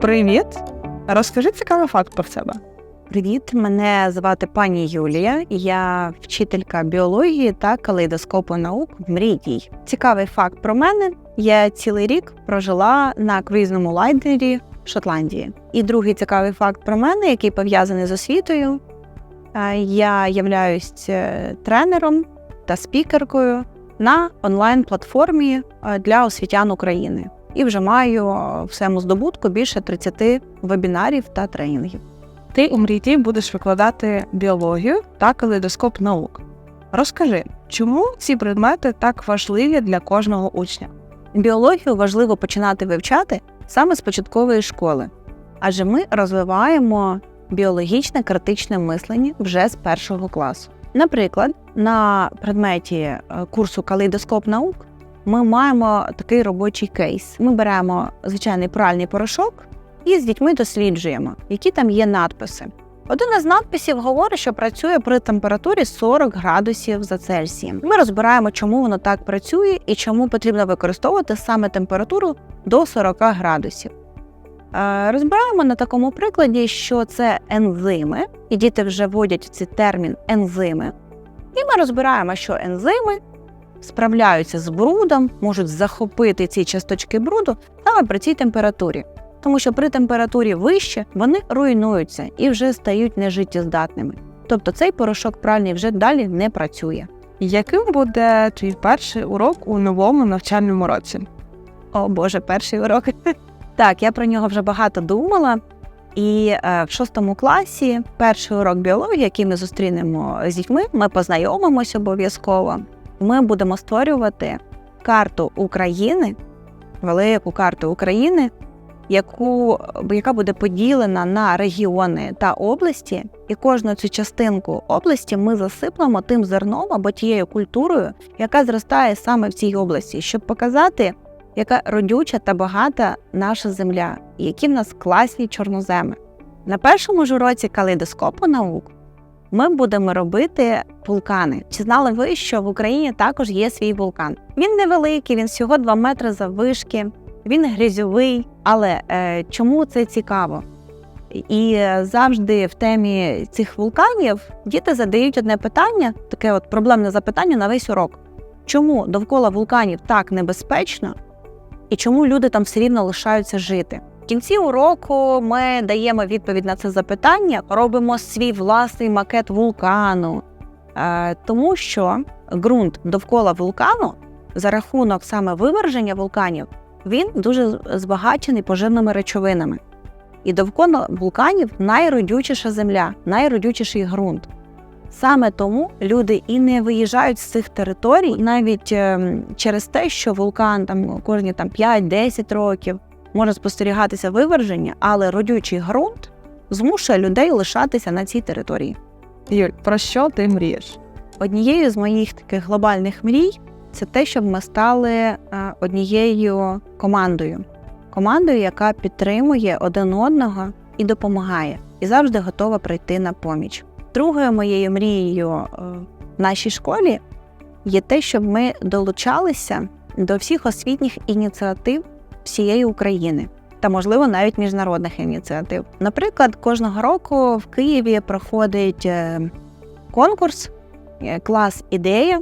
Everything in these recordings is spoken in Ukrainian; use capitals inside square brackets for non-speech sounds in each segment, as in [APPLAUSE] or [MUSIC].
Привіт! Розкажи цікавий факт про себе. Привіт, мене звати пані Юлія. Я вчителька біології та калейдоскопу наук в Мрійдій. Цікавий факт про мене: я цілий рік прожила на круїзному лайнері в Шотландії. І другий цікавий факт про мене, який пов'язаний з освітою. е, Я являюсь е, тренером та спікеркою на онлайн-платформі е, для освітян України. І вже маю в своєму здобутку більше 30 вебінарів та тренінгів. Ти у мрійті будеш викладати біологію та калейдоскоп наук. Розкажи, чому ці предмети так важливі для кожного учня? Біологію важливо починати вивчати саме з початкової школи, адже ми розвиваємо біологічне критичне мислення вже з першого класу. Наприклад, на предметі е, курсу калейдоскоп наук ми маємо такий робочий кейс. Ми беремо звичайний пральний порошок і з дітьми досліджуємо, які там є надписи. Один із надписів говорить, що працює при температурі 40 градусів за Цельсієм. Ми розбираємо, чому воно так працює і чому потрібно використовувати саме температуру до 40 градусів. Е, Розбираємо на такому прикладі, що це ензими, і діти вже вводять цей термін ензими. І ми розбираємо, що ензими справляються з брудом, можуть захопити ці часточки бруду саме при цій температурі. Тому що при температурі вище вони руйнуються і вже стають нежиттєздатними. Тобто цей порошок пральний вже далі не працює. Яким буде твій перший урок у новому навчальному році? О Боже, перший урок. [LAUGHS] Так, я про нього вже багато думала. І е, в шостому класі перший урок біології, який ми зустрінемо з дітьми, ми познайомимося обов'язково. Ми будемо створювати карту України, велику карту України, яку, яка буде поділена на регіони та області, і кожну цю частинку області ми засиплемо тим зерном або тією культурою, яка зростає саме в цій області, щоб показати, яка родюча та багата наша земля, які в нас класні чорноземи. На першому ж уроці калейдоскопу наук ми будемо робити вулкани. Чи знали ви, що в Україні також є свій вулкан? Він невеликий, він всього 2 метри заввишки, він грязьовий. Але е, чому це цікаво? І е, завжди в темі цих вулканів діти задають одне питання, таке от проблемне запитання на весь урок. Чому довкола вулканів так небезпечно, і чому люди там все рівно лишаються жити? В кінці уроку ми даємо відповідь на це запитання, робимо свій власний макет вулкану, е, тому що ґрунт довкола вулкану за рахунок саме виверження вулканів він дуже збагачений поживними речовинами. І довкола вулканів найродючіша земля, найродючіший ґрунт. Саме тому люди і не виїжджають з цих територій навіть ем, через те, що вулкан там кожні там 5-10 років може спостерігатися виверження, але родючий ґрунт змушує людей лишатися на цій території. Юль, про що ти мрієш? Однією з моїх таких глобальних мрій це те, щоб ми стали е, однією командою, командою, яка підтримує один одного і допомагає, і завжди готова прийти на поміч. Другою моєю мрією е, в нашій школі є те, щоб ми долучалися до всіх освітніх ініціатив всієї України та, можливо, навіть міжнародних ініціатив. Наприклад, кожного року в Києві проходить е, конкурс е, клас ідея,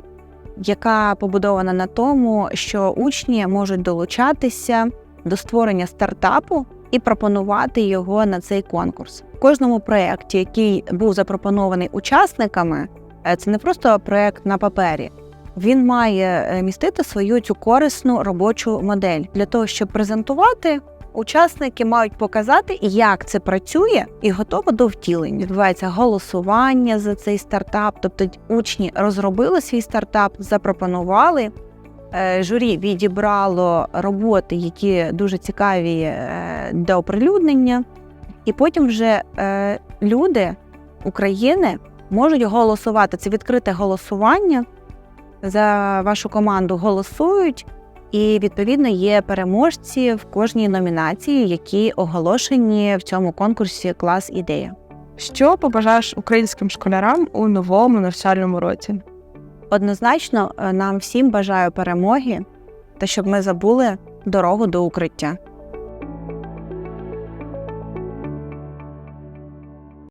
яка побудована на тому, що учні можуть долучатися до створення стартапу і пропонувати його на цей конкурс. В кожному проєкті, який був запропонований учасниками, е, це не просто проєкт на папері. Він має е, містити свою цю корисну робочу модель для того, щоб презентувати. Учасники мають показати, як це працює, і готово до втілень. Відбувається голосування за цей стартап. Тобто учні розробили свій стартап, запропонували. Е, Журі відібрало роботи, які дуже цікаві е, для оприлюднення, і потім вже люди України можуть голосувати. Це відкрите голосування. За вашу команду голосують, і відповідно є переможці в кожній номінації, які оголошені в цьому конкурсі клас ідея. Що побажаєш українським школярам у новому навчальному році? Однозначно, е, нам всім бажаю перемоги та щоб ми забули дорогу до укриття.